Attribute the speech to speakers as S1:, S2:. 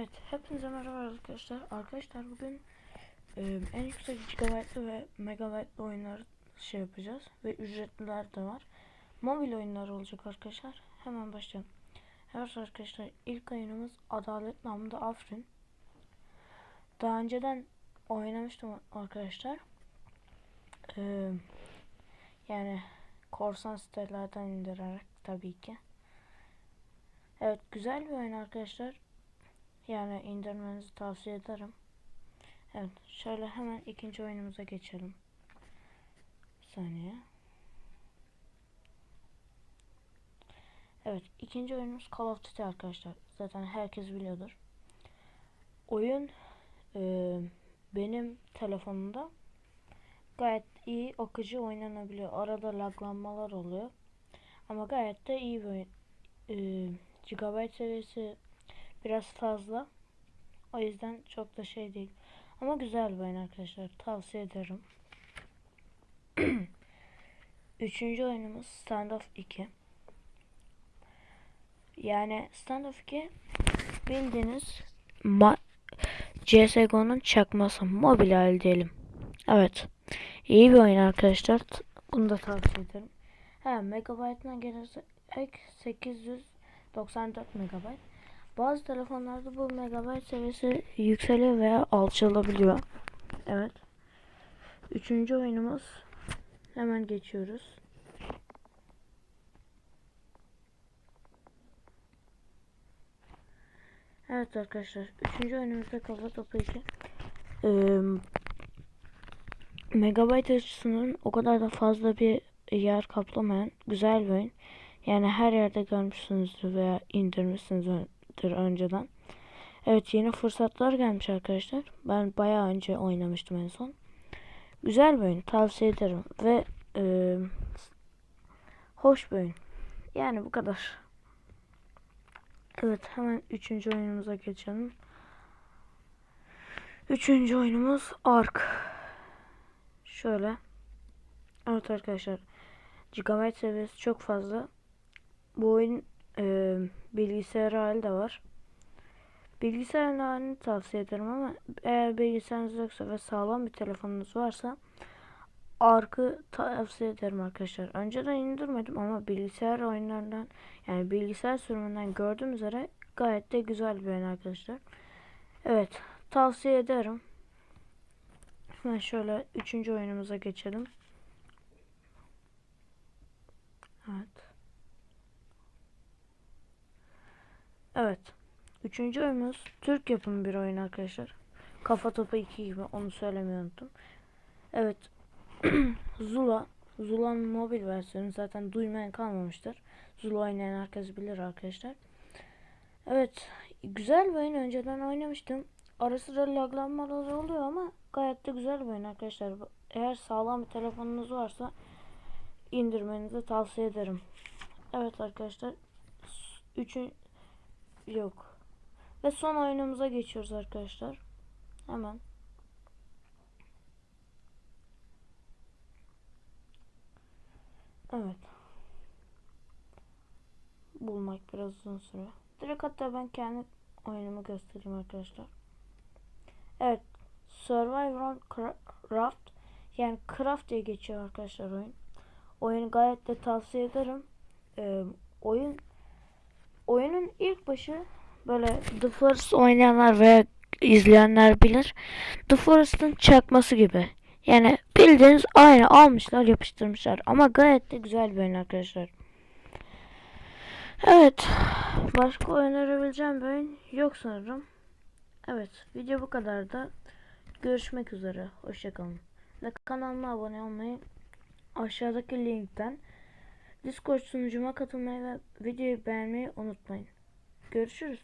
S1: Evet, hepinize merhaba arkadaşlar. Arkadaşlar bugün e, en yüksek gigabaytlı ve megabaytlı oyunlar şey yapacağız ve ücretliler de var. Mobil oyunlar olacak arkadaşlar. Hemen başlayalım. Evet arkadaşlar ilk oyunumuz Adalet namında Afrin. Daha önceden oynamıştım arkadaşlar. E, yani korsan sitelerden indirerek tabii ki. Evet güzel bir oyun arkadaşlar. Yani indirmenizi tavsiye ederim. Evet şöyle hemen ikinci oyunumuza geçelim. Bir saniye. Evet ikinci oyunumuz Call of Duty arkadaşlar. Zaten herkes biliyordur. Oyun e, benim telefonumda gayet iyi akıcı oynanabiliyor. Arada laglanmalar oluyor. Ama gayet de iyi bir oyun. E, gigabyte seviyesi biraz fazla. O yüzden çok da şey değil. Ama güzel bir oyun arkadaşlar. Tavsiye ederim. Üçüncü oyunumuz Standoff 2. Yani Standoff 2 bildiğiniz ma CSGO'nun çakması. Mobil hali diyelim. Evet. İyi bir oyun arkadaşlar. Bunu da tavsiye ederim. Ha megabaytına gelirse 894 megabayt. Bazı telefonlarda bu megabayt seviyesi yükseliyor veya alçalabiliyor. Evet. Üçüncü oyunumuz. Hemen geçiyoruz. Evet arkadaşlar. Üçüncü oyunumuzda kafa topu 2. Ee, megabayt açısından o kadar da fazla bir yer kaplamayan güzel bir oyun. Yani her yerde görmüşsünüzdür veya indirmişsinizdir önceden. Evet yeni fırsatlar gelmiş arkadaşlar. Ben bayağı önce oynamıştım en son. Güzel bir oyun. Tavsiye ederim. Ve e, hoş bir oyun. Yani bu kadar. Evet hemen üçüncü oyunumuza geçelim. Üçüncü oyunumuz Ark. Şöyle. Evet arkadaşlar. Gigabyte seviyesi çok fazla. Bu oyun e, bilgisayar hali de var. Bilgisayar halini tavsiye ederim ama eğer bilgisayarınız yoksa ve sağlam bir telefonunuz varsa Ark'ı tavsiye ederim arkadaşlar. Önceden indirmedim ama bilgisayar oyunlarından yani bilgisayar sürümünden gördüğüm üzere gayet de güzel bir oyun arkadaşlar. Evet tavsiye ederim. Hemen şöyle üçüncü oyunumuza geçelim. Evet. Evet. Üçüncü oyunumuz Türk yapımı bir oyun arkadaşlar. Kafa Topu 2 gibi onu söylemeyi unuttum. Evet. Zula. Zula'nın mobil versiyonu zaten duymayan kalmamıştır. Zula oynayan herkes bilir arkadaşlar. Evet. Güzel bir oyun. Önceden oynamıştım. Ara sıra laglanmalar oluyor ama gayet de güzel bir oyun arkadaşlar. Eğer sağlam bir telefonunuz varsa indirmenizi tavsiye ederim. Evet arkadaşlar. Üçün yok. Ve son oyunumuza geçiyoruz arkadaşlar. Hemen. Evet. Bulmak biraz uzun süre. Direkt hatta ben kendi oyunumu göstereyim arkadaşlar. Evet. Survivor Craft yani Craft diye geçiyor arkadaşlar oyun. Oyunu gayet de tavsiye ederim. Ee, başı böyle The Forest oynayanlar veya izleyenler bilir. The Forest'ın çakması gibi. Yani bildiğiniz aynı almışlar yapıştırmışlar. Ama gayet de güzel bir oyun arkadaşlar. Evet. Başka önerebileceğim bir oyun yok sanırım. Evet. Video bu kadar da. Görüşmek üzere. Hoşçakalın. Ve kanalıma abone olmayı aşağıdaki linkten Discord sunucuma katılmayı ve videoyu beğenmeyi unutmayın. Görüşürüz.